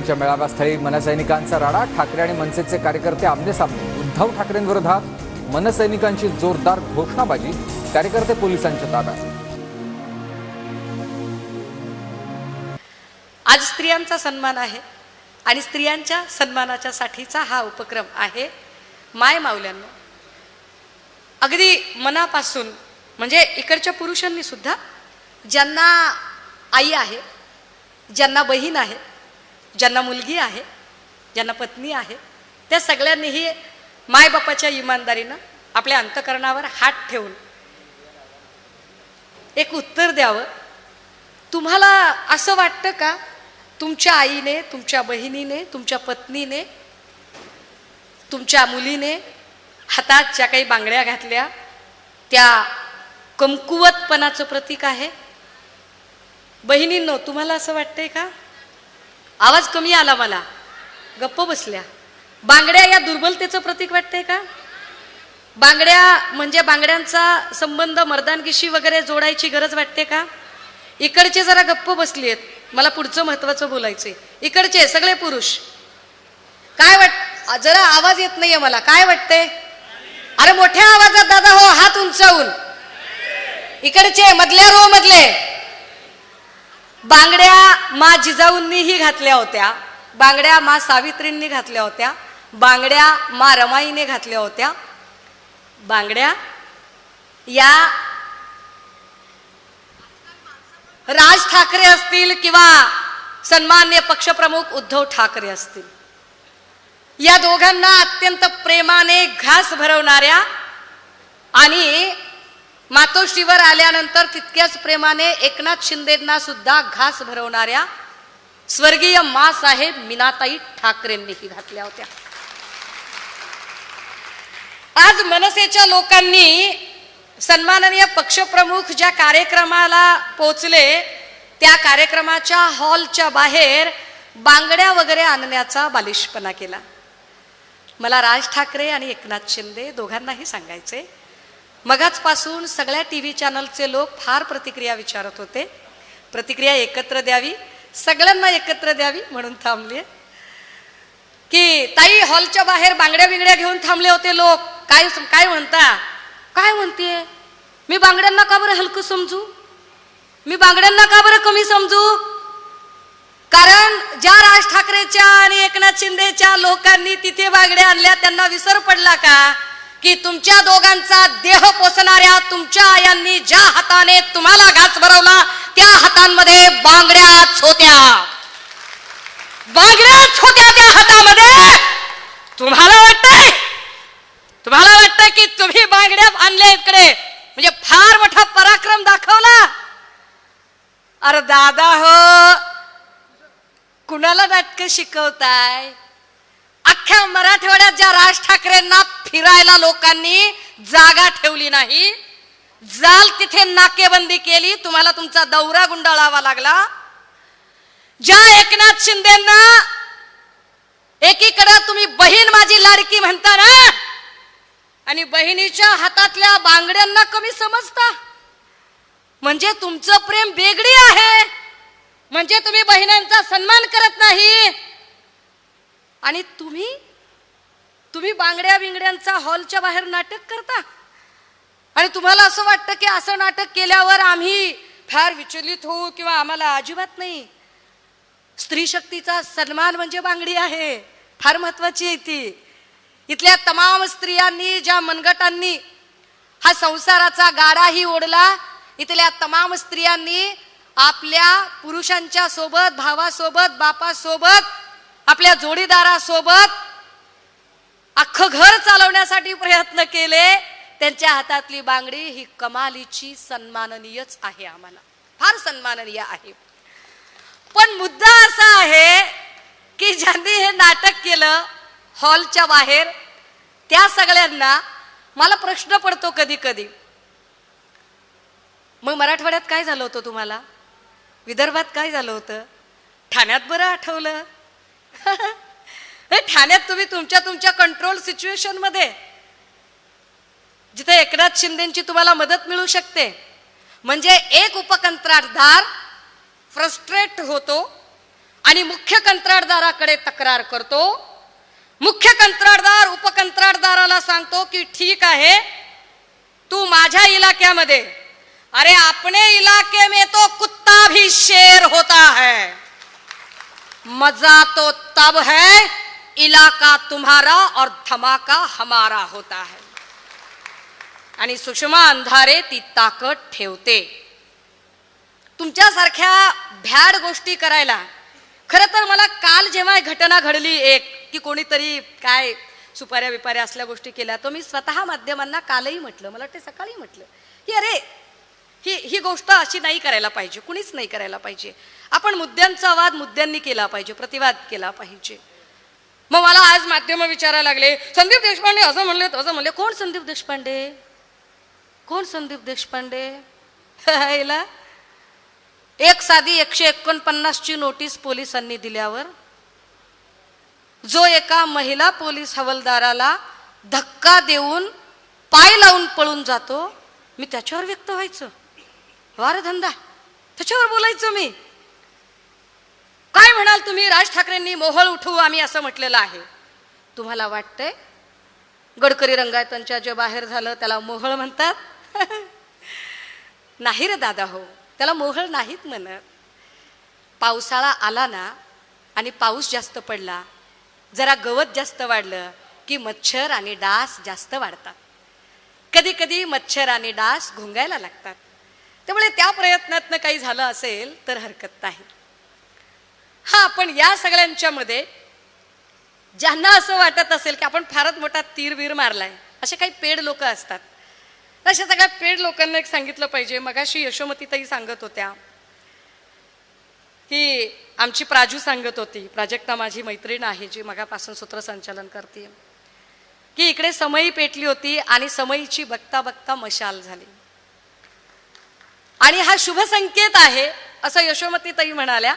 यांच्या मेळाव्यास्थळी मनसैनिकांचा राडा ठाकरे आणि मनसेचे कार्यकर्ते आमने सामने. उद्धव ठाकरेंविरोधात मनसैनिकांची जोरदार घोषणाबाजी कार्यकर्ते पोलिसांच्या ताब्यात. आज स्त्रियांचा सन्मान आहे आणि स्त्रियांच्या सन्मानाच्या साठीचा हा उपक्रम आहे. माय मावल्यांना अगदी मनापासून म्हणजे इकडच्या पुरुषांनी सुद्धा ज्यांना आई आहे ज्यांना बहीण आहे ज्यांना मुलगी आहे ज्यांना पत्नी आहे त्या सगळ्यांनीही मायबापाच्या इमानदारीनं आपल्या अंतकरणावर हात ठेवून एक उत्तर द्यावं. तुम्हाला असं वाटतं का? तुमच्या आईने तुमच्या बहिणीने तुमच्या पत्नीने तुमच्या मुलीने हातात ज्या काही बांगड्या घातल्या त्या कमकुवतपणाचं प्रतीक आहे? बहिणींनो तुम्हाला असं वाटतंय का? आवाज कमी आला मला. गप्प बसल्या. बांगड्या या दुर्बलतेचं प्रतीक वाटतंय का? बांगड्या म्हणजे बांगड्यांचा संबंध मर्दानगीशी वगैरे जोडायची गरज वाटते का? इकडचे जरा गप्प बसली आहेत मला पुढचं महत्वाचं बोलायचंय. इकडचे सगळे पुरुष. काय वाट जरा आवाज येत नाहीये मला. काय वाटतंय? अरे मोठ्या आवाजात दादा हो हात उंचावून. इकडचे मधल्या रो मधले. बांगड्या मा जिजाऊंनीही घातल्या होत्या. बांगड्या मा सावित्रींनी घातल्या होत्या. बांगड्या मा रमाईने घातल्या होत्या. बांगड्या या राज ठाकरे असतील किंवा सन्मान्य पक्षप्रमुख उद्धव ठाकरे असतील. या दोघांना अत्यंत प्रेमाने घास भरवणाऱ्या आणि मातोश्रीवर आल्यानंतर तितक्याच प्रेमाने एकनाथ शिंदेना सुद्धा घास भरवणाऱ्या स्वर्गीय मासाहेब मीनाताई ठाकरेंनीही घातल्या होत्या. आज मनसेच्या लोकांनी सन्माननीय पक्षप्रमुख ज्या कार्यक्रमाला पोचले त्या कार्यक्रमाच्या हॉलच्या बाहेर बांगड्या वगैरे आणण्याचा बालिशपणा केला. मला राज ठाकरे आणि एकनाथ शिंदे दोघांनाही सांगायचे मगाचपासून सगळ्या टी व्ही चॅनलचे लोक फार प्रतिक्रिया विचारत होते. प्रतिक्रिया एकत्र द्यावी सगळ्यांना एकत्र द्यावी म्हणून थांबले की ताई हॉलच्या बाहेर बांगड्या बिंगड्या घेऊन थांबले होते लोक. काय काय म्हणता? काय म्हणते मी बांगड्यांना का बरं हलकं समजू? मी बांगड्यांना का बरं कमी समजू? कारण ज्या राज ठाकरेच्या आणि एकनाथ शिंदेच्या लोकांनी तिथे बांगड्या आणल्या त्यांना विसर पडला का? की तुमच्या दोघांचा देह पोसणाऱ्या तुमच्या आयांनी ज्या हाताने तुम्हाला घास भरवला त्या हातांमध्ये बांगड्याच होत्या बांगड्याच होत्या त्या हातामध्ये. तुम्हाला वाटतंय? तुम्हाला वाटतं की तुम्ही बांगड्या आणल्या इकडे? म्हणजे फार मोठा पराक्रम दाखवला. अरे दादा हो कुणाला नाटक शिकवताय? अख्ख्या मराठवाड्यात ज्या राज ठाकरेंना फिरायला लोकांनी जागा ठेवली नाही. जाल तिथे नाकेबंदी केली तुम्हाला तुमचा दौरा गुंडाळावा लागला. ज्या एकनाथ शिंदेना एकीकडे तुम्ही बहीण माझी लाडकी म्हणता ना आणि बहिणीच्या हातातल्या बांगड्यांना कमी समजता. म्हणजे तुमचं प्रेम बेगडी आहे. म्हणजे तुम्ही बहिणांचा सन्मान करत नाही. आणि तुम्ही तुम्ही बांगड्या बिंगड्यांचा हॉलच्या बाहेर नाटक करता? आणि तुम्हाला असं वाटतं की असं नाटक केल्यावर आम्ही फार विचलित होऊ किंवा आम्हाला अजिबात नाही? स्त्री शक्तीचा सन्मान म्हणजे बांगडी आहे फार महत्वाची आहे ती. इथल्या तमाम स्त्रियांनी ज्या मनगटांनी हा संसाराचा गाडाही ओढला इथल्या तमाम स्त्रियांनी आपल्या पुरुषांच्या सोबत भावासोबत बापासोबत आपल्या जोडीदारासोबत अख्खं घर चालवण्यासाठी प्रयत्न केले. त्यांच्या हातातली बांगडी ही कमालीची सन्माननीयच आहे आम्हाला. फार सन्माननीय आहे. पण मुद्दा असा आहे की ज्यांनी हे नाटक केलं हॉलच्या बाहेर त्या सगळ्यांना मला प्रश्न पडतो कधी कधी मग मराठवाड्यात काय झालं होतं तुम्हाला? विदर्भात काय झालं होतं? ठाण्यात बरं आठवलं? हे ठाण्यात तुम्ही तुमच्या तुमच्या कंट्रोल सिच्युएशनमध्ये जिथे एकनाथ शिंदेची तुम्हाला मदत मिळू शकते. म्हणजे एक उपकंत्राटदार फ्रस्ट्रेट होतो आणि मुख्य कंत्राटदाराकडे तक्रार करतो. मुख्य कंत्राटदार उपकंत्राटदाराला सांगतो की ठीक आहे तू माझ्या इलाक्यामध्ये अरे अपने इलाके में तो कुत्ता भी शेर होता है. मजा तो तब है इलाका तुम्हारा और धमाका हमारा होता है। आणि सुषमा अंधारे ती ताकद ठेवते। तुमच्यासारख्या भ्याड गोष्टी करायला खरं तर मला काल जेव्हा एक घटना घडली एक की कोणीतरी काय सुपाऱ्या बिपाऱ्या असल्या गोष्टी केल्या तो मी स्वतः माध्यमांना कालही म्हटलं मला वाटते सकाळी म्हटलं की अरे ही ही गोष्ट अशी नाही करायला पाहिजे कुणीच नाही करायला पाहिजे. आपण मुद्द्यांचा वाद मुद्द्यांनी केला पाहिजे प्रतिवाद केला पाहिजे. मग मला आज माध्यम विचारायला लागले. संदीप देशपांडे असं म्हणले तसं म्हणले. कोण संदीप देशपांडे? कोण संदीप देशपांडे? यायला एक साधी एकशे एकोणपन्नासची नोटीस पोलिसांनी दिल्यावर जो एका महिला पोलीस हवालदाराला धक्का देऊन पाय लावून पळून जातो मी त्याच्यावर व्यक्त व्हायचं. वारधंदा. त्याच्यावर बोलायचं मी. काय म्हणाल तुम्ही? राज ठाकरेंनी मोहळ उठवू आम्ही असं म्हटलेलं आहे. तुम्हाला वाटतंय? गडकरी रंगायतांच्या जे बाहेर झालं त्याला मोहळ म्हणतात? नाही रे दादा हो त्याला मोहळ नाहीत म्हणत. पावसाळा आला ना आणि पाऊस जास्त पडला जरा गवत जास्त वाढलं की मच्छर आणि डास जास्त वाढतात. कधी कधी मच्छर आणि डास घुंगायला लागतात. त्यामुळे त्या प्रयत्नातनं काही झालं असेल तर हरकत नाही. हा पण या सगळ्यांच्या मध्ये ज्यांना असं वाटत असेल की आपण फारच मोठा तीरवीर मारलाय असे काही पेड लोक असतात. तशा सगळ्या पेड लोकांना एक सांगितलं पाहिजे. मगाशी यशोमतीताई सांगत होत्या की आमची प्राजू सांगत होती प्राजक्ता माझी मैत्रीण आहे जी मगापासून सूत्रसंचालन करते की इकडे समयी पेटली होती आणि समयीची बघता बघता मशाल झाली. आणि हा शुभ संकेत आहे असं यशोमतीताई म्हणाल्या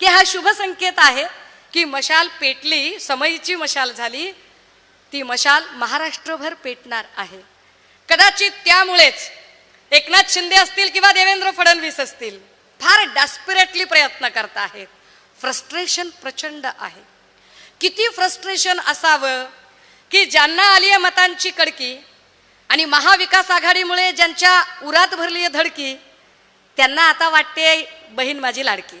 की हा शुभ संकेत आहे की मशाल पेटली समयीची मशाल झाली ती मशाल महाराष्ट्रभर पेटणार आहे. कदाचित त्यामुळेच एकनाथ शिंदे असतील किंवा देवेंद्र फडणवीस असतील फार डॅस्पिरेटली प्रयत्न करत आहेत. फ्रस्ट्रेशन प्रचंड आहे. किती फ्रस्ट्रेशन असावं की ज्यांना आली आहे मतांची कडकी आणि महाविकास आघाडीमुळे ज्यांच्या उरात भरली आहे धडकी त्यांना आता वाटते बहीण माझी लाडकी.